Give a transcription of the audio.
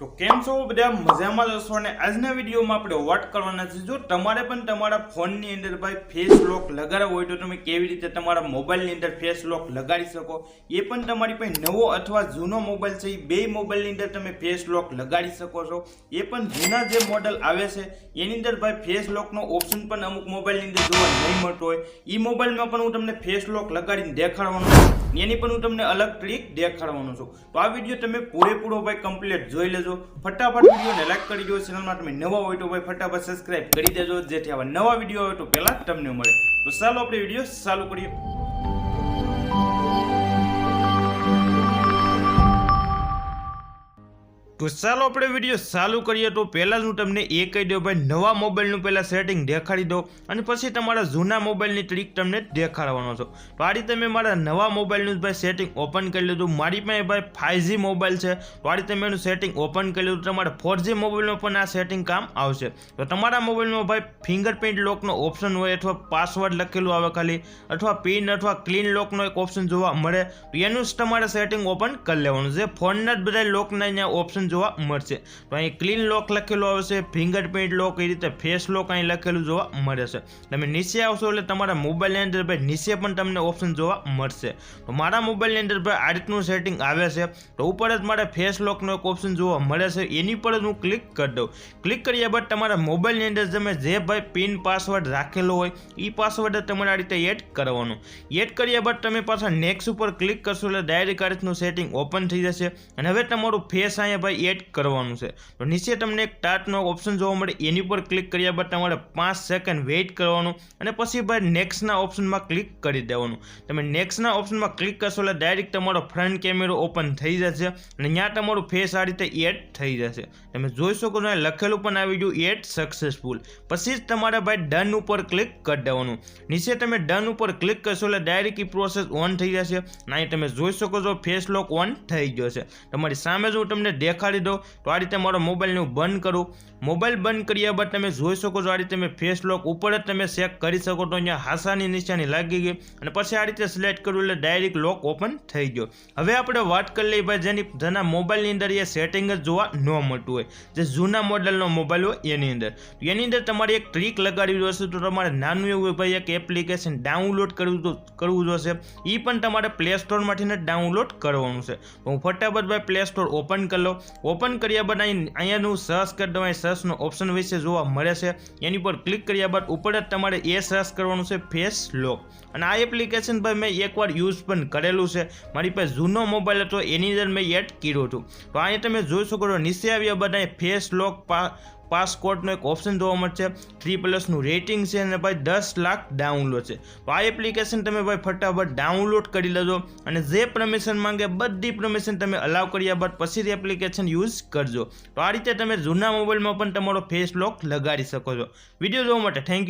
તો કેમ છો બધા? મજામાં જશો અને આજના વિડીયોમાં આપણે વાત કરવાના છે જો તમારે પણ તમારા ફોનની અંદર ભાઈ ફેસ લોક લગાડવો હોય તો તમે કેવી રીતે તમારા મોબાઈલની અંદર ફેસ લોક લગાડી શકો? એ પણ તમારી પાસે નવો અથવા જૂનો મોબાઈલ છે, એ બે મોબાઈલની અંદર તમે ફેસ લોક લગાડી શકો છો. એ પણ જૂના જે મોડલ આવે છે, એની અંદર ભાઈ ફેસ લોકનો ઓપ્શન પણ અમુક મોબાઈલની અંદર જોવા નહીં મળતો હોય. એ મોબાઈલમાં પણ હું તમને ફેસ લોક લગાડીને દેખાડવાનો એની પણ હું તમને અલગ ટ્રીક દેખાડવાનો છું. તો આ વીડિયો તમે પૂરેપૂરો ભાઈ કમ્પ્લીટ જોઈ લેજો. ફટાફટ વિડીયોને લાઈક કરી દો. ચેનલમાં તમે નવા હોય તો ભાઈ ફટાફટ સબસ્ક્રાઇબ કરી દેજો. જેથી આવા નવા વીડિયો આવે તો પહેલા તમને મળે. તો ચાલો આપણે વીડિયો ચાલુ કરીએ. તો ચાલો આપણે વીડિયો ચાલુ કરીએ તો પહેલાં જ હું તમને એ કહી દઉં, ભાઈ, નવા મોબાઈલનું પહેલાં સેટિંગ દેખાડી દઉં અને પછી તમારા જૂના મોબાઈલની ટ્રીક તમને દેખાડવાનો છો. તો આ રીતે મેં મારા નવા મોબાઈલનું ભાઈ સેટિંગ ઓપન કરી લીધું. મારી પાસે ભાઈ ફાઇવજી મોબાઈલ છે. તો આ રીતે મેં એનું સેટિંગ ઓપન કરી લીધું. તમારે ફોરજી મોબાઈલમાં પણ આ સેટિંગ કામ આવશે. તો તમારા મોબાઈલમાં ભાઈ ફિંગરપ્રિન્ટ લોકનો ઓપ્શન હોય અથવા પાસવર્ડ લખેલું આવે ખાલી, અથવા પિન અથવા ક્લીન લોકનો એક ઓપ્શન જોવા મળે, તો એનું જ તમારે સેટિંગ ઓપન કરી લેવાનું છે. ફોનના જ બધા લોકના અહીંયા ઓપ્શન જોવા મળશે. તો અહીં ક્લીન લોક લખેલું આવશે ફિંગરપ્રિન્ટ લોક એ રીતે ફેસ લોક અહીં લખેલું જોવા મળે છે. તમે નીચે આવશો એટલે તમારા મોબાઈલની અંદર ભાઈ નીચે પણ તમને ઓપ્શન જોવા મળશે. તો મારા મોબાઈલની અંદર ભાઈ આ રીતનું સેટિંગ આવે છે. તો ઉપર જ મારે ફેસ લોકનો એક ઓપ્શન જોવા મળે છે. એની પર જ હું ક્લિક કરી દઉં. ક્લિક કર્યા બાદ તમારા મોબાઈલની અંદર તમે જે ભાઈ પિન પાસવર્ડ રાખેલો હોય એ પાસવર્ડ તમારે આ રીતે એડ કરવાનો. એડ કર્યા બાદ તમે પાછા નેક્સ્ટ ઉપર ક્લિક કરશો એટલે ડાયરેક્ટ આ રીતનું સેટિંગ ઓપન થઈ જશે. અને હવે તમારું ફેસ અહીંયા ભાઈ એડ કરવાનું છે. તો નીચે તમને એક ટાટનો ઓપ્શન જોવા મળે. એની પર ક્લિક કર્યા બાદ તમારે પાંચ સેકન્ડ વેઇટ કરવાનું અને પછી ભાઈ નેક્સ્ટના ઓપ્શનમાં ક્લિક કરી દેવાનું. તમે નેક્સ્ટના ઓપ્શનમાં ક્લિક કરશો એટલે ડાયરેક્ટ તમારો ફ્રન્ટ કેમેરો ઓપન થઈ જશે અને ત્યાં તમારું ફેસ આ રીતે એડ થઈ જશે. તમે જોઈ શકો છો લખેલું પણ આવી ગયું એડ સક્સેસફુલ પછી જ તમારે ભાઈ ડન ઉપર ક્લિક કરી દેવાનું. નીચે તમે ડન ઉપર ક્લિક કરશો એટલે ડાયરેક્ટ એ પ્રોસેસ ઓન થઈ જશે. અને તમે જોઈ શકો છો ફેસ લોક ઓન થઈ ગયો છે. તમારી સામે જો તમને દેખાડી દો. તો આ રીતે મારો મોબાઈલને હું બંધ કરું. મોબાઈલ બંધ કર્યા બાદ તમે જોઈ શકો છો આ રીતે મેં ફેસ લોક ઉપર જ તમે ચેક કરી શકો તો અહીંયા હાસાની નિશાની લાગી ગઈ. અને પછી આ રીતે સિલેક્ટ કર્યું એટલે ડાયરેક્ટ લોક ઓપન થઈ ગયો. હવે આપણે વાત કરી લઈએ ભાઈ જેની જેના મોબાઈલની અંદર એ સેટિંગ જ જોવા ન મળતું હોય. જે જૂના મોડલનો મોબાઈલ હોય એની અંદર. એની અંદર તમારે એક ટ્રીક લગાડવી જોશે. તો તમારે નાનું એવું ભાઈ એક એપ્લિકેશન ડાઉનલોડ કરવું કરવું જોશે. એ પણ તમારે પ્લે સ્ટોરમાંથી જ ડાઉનલોડ કરવાનું છે. હું ફટાફટ ભાઈ પ્લે સ્ટોર ઓપન કરી લો ઓપન કર્યા બાદ અહીં અહીંયાનું સર્ચ કરી દઉં અહીં સર્ચનો ઓપ્શન વિશે જોવા મળે છે. એની પર ક્લિક કર્યા બાદ ઉપર જ તમારે એ સર્ચ કરવાનું છે, ફેસ લોક અને આ એપ્લિકેશન ભાઈ મેં એકવાર યુઝ પણ કરેલું છે. મારી પાસે જૂનો મોબાઈલ હતો, એની અંદર મેં એડ કર્યું હતું. તો અહીંયા તમે જોઈ શકો છો, નીચે આવ્યા બધા ફેસ લોક પાસકોડનો એક ઓપ્શન જોવા મળશે. થ્રી પ્લસનું રેટિંગ છે અને ભાઈ દસ લાખ ડાઉનલોડ છે. તો આ એપ્લિકેશન તમે ભાઈ ફટાફટ ડાઉનલોડ કરી લેજો અને જે પરમિશન માંગે બધી પરમિશન તમે અલાવ કર્યા બાદ પછી એપ્લિકેશન યુઝ કરજો. તો આ રીતે તમે જૂના મોબાઈલમાં પણ તમારો ફેસ લોક લગાડી શકો છો. વીડિયો જોવા માટે થેન્ક યુ